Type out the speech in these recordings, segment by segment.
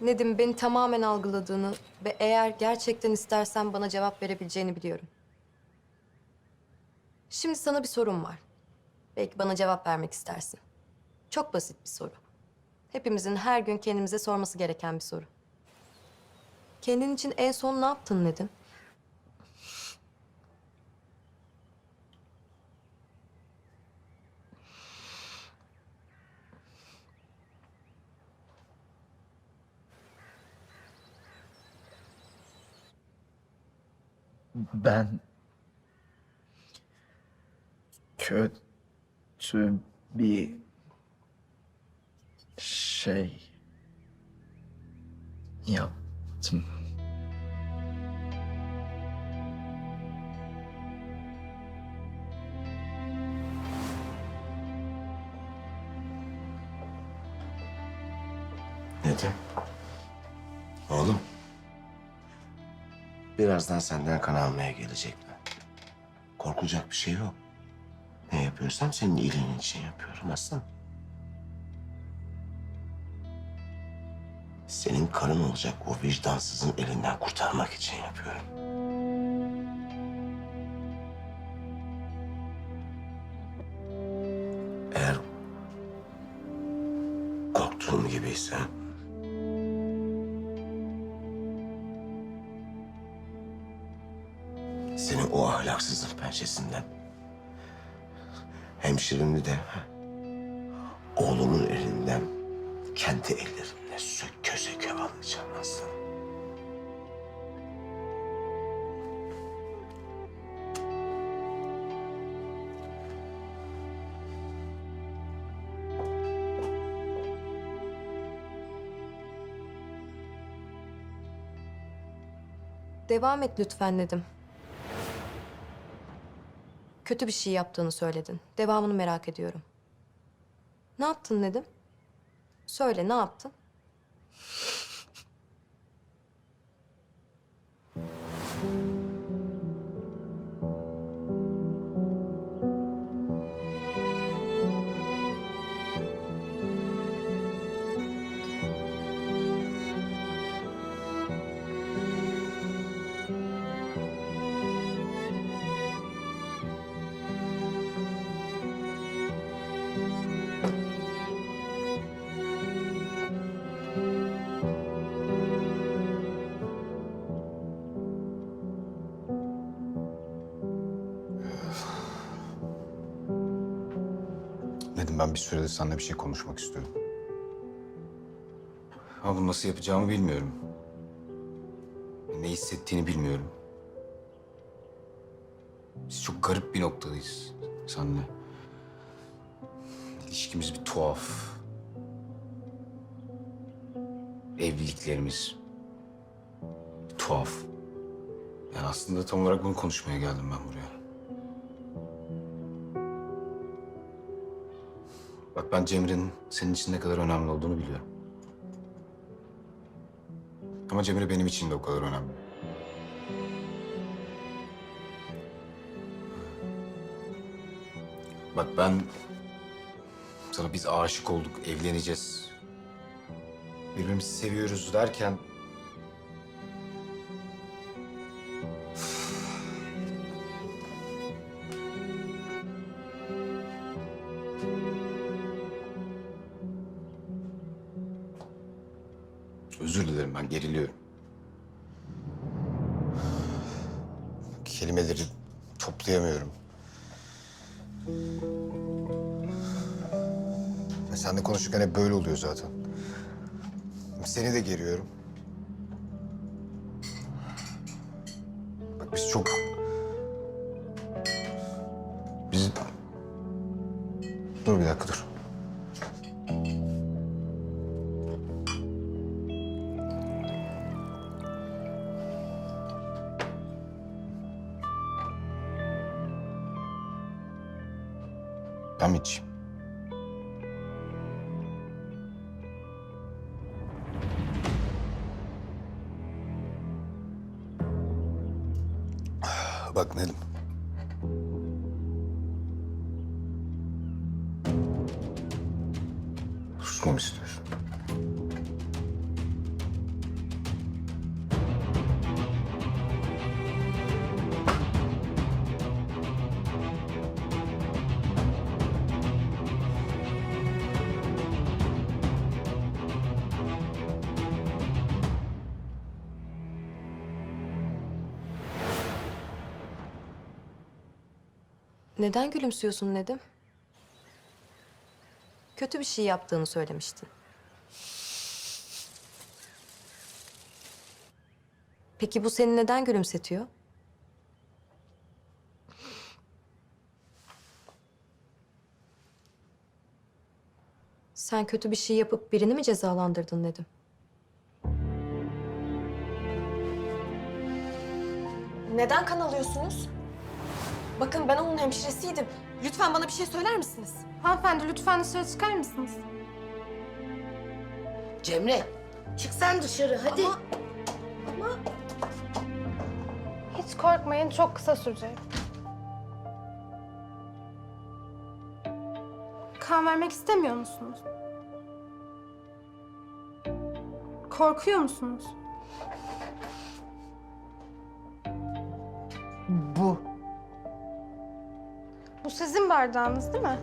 Nedim beni tamamen algıladığını ve eğer gerçekten istersen bana cevap verebileceğini biliyorum. Şimdi sana bir sorum var. Belki bana cevap vermek istersin. Çok basit bir soru. Hepimizin her gün kendimize sorması gereken bir soru. Kendin için en son ne yaptın Nedim? Ben kötü bir şey yaptım. Nedim? Oğlum. Birazdan senden kan almaya gelecekler. Korkulacak bir şey yok. Ne yapıyorsam senin iyiliğin için yapıyorum aslan. Senin karın olacak o vicdansızın elinden kurtarmak için yapıyorum. Eğer korktuğum gibiyse ahlaksızın pençesinden hemşirimi de oğlumun elinden kendi ellerimle söke söke alacağım aslanım. Devam et lütfen Nedim. Kötü bir şey yaptığını söyledin. Devamını merak ediyorum. Ne yaptın Nedim? Söyle ne yaptın? Nedim ben bir süredir seninle bir şey konuşmak istiyorum. Ama bunu nasıl yapacağımı bilmiyorum. Ne hissettiğini bilmiyorum. Biz çok garip bir noktadayız seninle. İlişkimiz bir tuhaf. Evliliklerimiz bir tuhaf. Yani aslında tam olarak bunu konuşmaya geldim ben buraya. Bak ben Cemre'nin senin için ne kadar önemli olduğunu biliyorum. Ama Cemre benim için de o kadar önemli. Bak ben sana biz aşık olduk, evleneceğiz. Birbirimizi seviyoruz derken Kelimeleri toplayamıyorum. Ve seninle konuşurken hep böyle oluyor zaten. Seni de geriyorum. Bak biz çok... Biz... Dur bir dakika dur. Bak Nedim. Susmamı istiyorsun. Neden gülümsüyorsun Nedim? Kötü bir şey yaptığını söylemiştin. Peki bu seni neden gülümsetiyor? Sen kötü bir şey yapıp birini mi cezalandırdın Nedim? Neden kan alıyorsunuz? Bakın ben onun hemşiresiydim. Lütfen bana bir şey söyler misiniz? Hanımefendi lütfen dışarı çıkar mısınız? Cemre, çık sen dışarı hadi. Hiç korkmayın çok kısa sürecek. Kan vermek istemiyor musunuz? Korkuyor musunuz? Bu sizin bardağınız değil mi?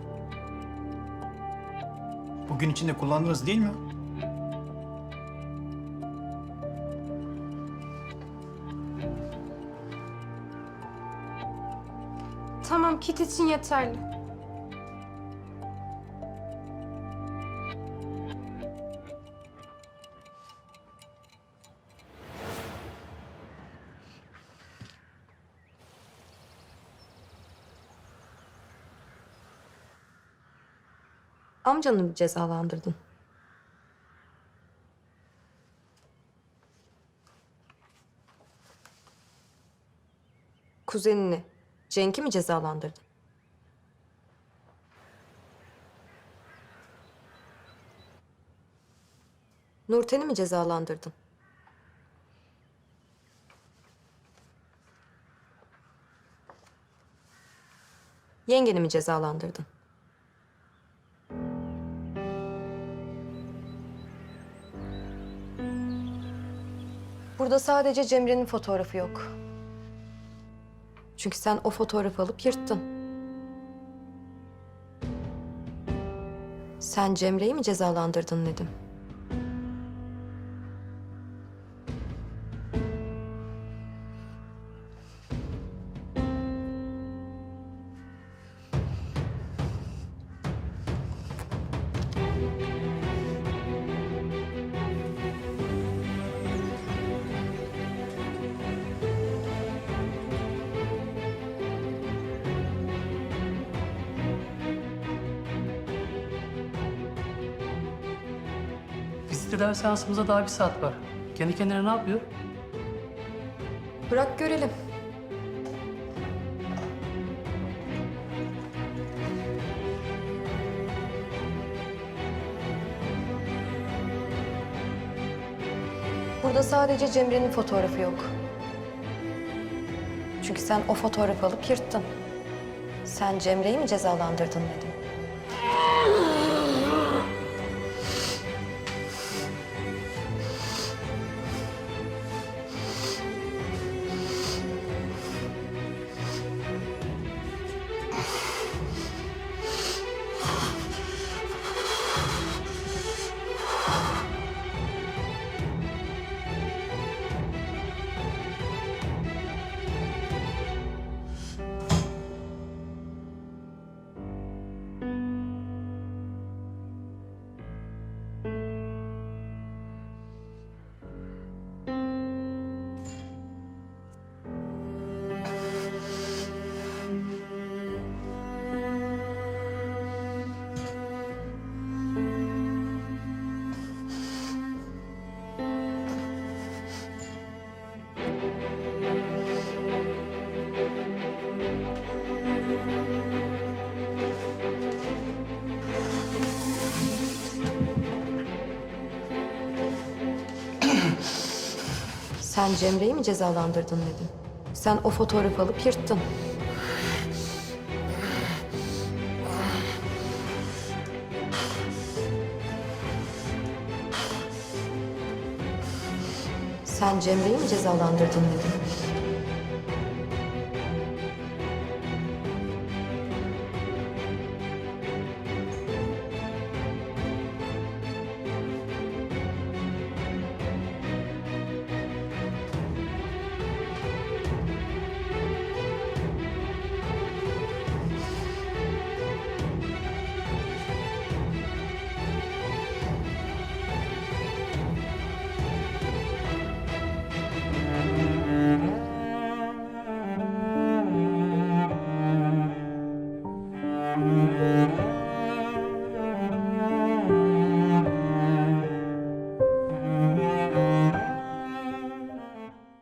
Bugün içinde kullandınız değil mi? Tamam kit için yeterli. Amcanı mı cezalandırdın? Kuzenini, Cenk'i mi cezalandırdın? Nurten'i mi cezalandırdın? Yengeni mi cezalandırdın? Burada sadece Cemre'nin fotoğrafı yok. Çünkü sen o fotoğrafı alıp yırttın. Sen Cemre'yi mi cezalandırdın Nedim? Tedavi seansımıza daha bir saat var. Kendi kendine ne yapıyor? Bırak görelim. Burada sadece Cemre'nin fotoğrafı yok. Çünkü sen o fotoğrafı alıp yırttın. Sen Cemre'yi mi cezalandırdın dedim. Sen Cemre'yi mi cezalandırdın dedim. Sen o fotoğrafı alıp yırttın. Sen Cemre'yi mi cezalandırdın dedim.